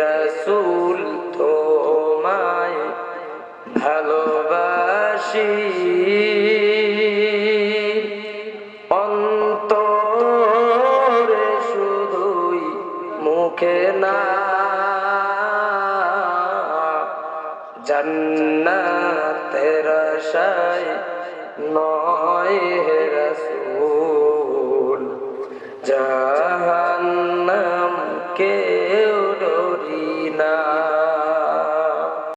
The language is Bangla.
রসুল তোমায় ভালোবাসি। অন্তরে শুধুই মুখে না জন্নতের আশায় নয় হে রসুল জাহা إِنَّا